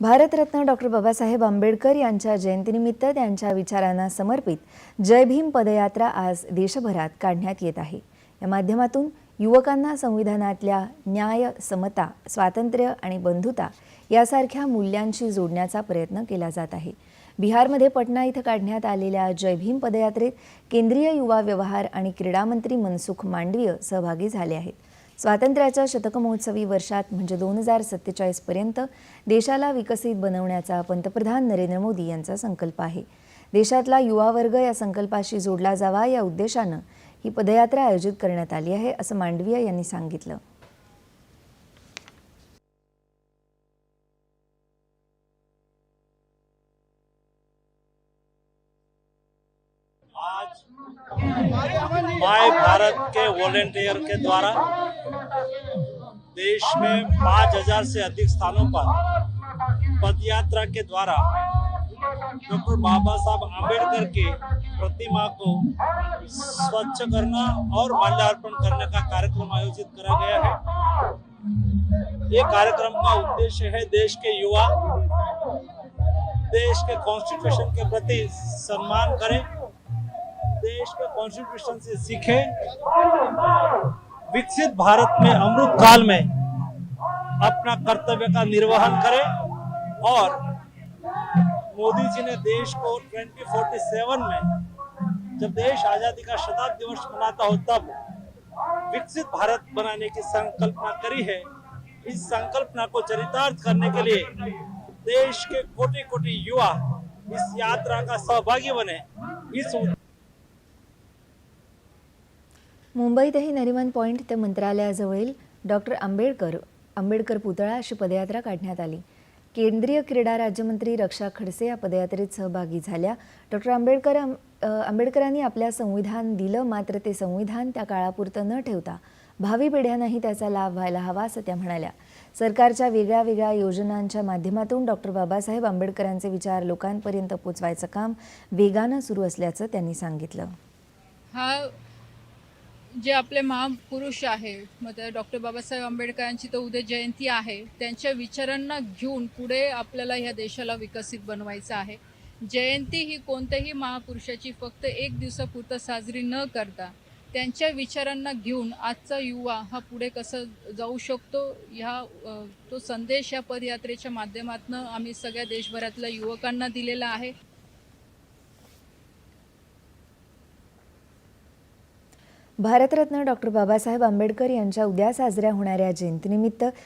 Bharat Ratna doctor Babasaheb Ambedkar यांच्या जयंतीनिमित्त त्यांच्या विचारांना समर्पित जय भीम पदयात्रा आज देशभरात काढण्यात येत आहे. या माध्यमातून युवकांना संविधानातल्या न्याय समता स्वातंत्र्य आणि बंधुता यासारख्या मूल्यांशी जोडण्याचा प्रयत्न केला जात आहे. बिहारमध्ये पटना इथं काढण्यात आलेल्या जय भीम पदयात्रेत केंद्रीय युवा व्यवहार आणि क्रीडा मंत्री मनसुख मांडवीय सहभागी झाले आहेत. स्वातंत्र्याच्या शतकमहोत्सवी वर्षात म्हणजे दोन हजार सत्तेचाळीसपर्यंत देशाला विकसित बनवण्याचा पंतप्रधान नरेंद्र मोदी यांचा संकल्प आहे. देशातला युवा वर्ग या संकल्पाशी जोडला जावा या उद्देशानं ही पदयात्रा आयोजित करण्यात आली आहे असं मांडवीय यांनी सांगितलं. आज माय भारत के वॉलेंटियर के द्वारा देश में पाँच हज़ार से अधिक स्थानों पर पदयात्रा के द्वारा डॉक्टर बाबा साहब आम्बेडकर के प्रतिमा को स्वच्छ करना और माल्यार्पण करने का कार्यक्रम आयोजित करा गया है। ये कार्यक्रम का उद्देश्य है देश के युवा, देश के कॉन्स्टिट्यूशन के प्रति सम्मान करें, देश के कॉन्स्टिट्यूशन से सीखे विकसित भारत में, अमृत काल में अपना कर्तव्य का निर्वहन करें और मोदी जी ने देश को 2047 में जब देश आज़ादी का शताब्दी वर्ष मनाता हो, तब विकसित भारत बनाने की संकल्पना करी है। इस संकल्पना को चरितार्थ करने के लिए देश के कोटि कोटि युवा इस यात्रा का सहभागी बने। इस मुंबईतही नरिमन पॉईंट ते मंत्रालयाजवळील डॉक्टर आंबेडकर आंबेडकर पुतळा अशी पदयात्रा काढण्यात आली. केंद्रीय क्रीडा राज्यमंत्री रक्षा खडसे या पदयात्रेत सहभागी झाल्या. डॉक्टर आंबेडकर आंबेडकरांनी आपल्या संविधान दिलं मात्र ते संविधान त्या काळापुरतं न ठेवता भावी पिढ्यांनाही त्याचा लाभ व्हायला हवा असं त्या म्हणाल्या. सरकारच्या वेगळ्या वेगळ्या योजनांच्या माध्यमातून डॉक्टर बाबासाहेब आंबेडकरांचे विचार लोकांपर्यंत पोचवायचं काम वेगानं सुरू असल्याचं त्यांनी सांगितलं. हा जे आपले महापुरुष आहे मग डॉक्टर बाबासाहेब आंबेडकरांची तर उद्या जयंती आहे त्यांच्या विचारांना घेऊन पुढे आपल्याला ह्या देशाला विकसित बनवायचं आहे. जयंती ही कोणत्याही महापुरुषाची फक्त एक दिवसापुरतं साजरी न करता त्यांच्या विचारांना घेऊन आजचा युवा हा पुढे कसं जाऊ शकतो ह्या तो संदेश या पदयात्रेच्या माध्यमातून आम्ही सगळ्या देशभरातल्या युवकांना दिलेला आहे. भारतरत्न डॉक्टर बाबासाहेब आंबेडकर यांच्या उद्या साजऱ्या होणाऱ्या जयंतीनिमित्त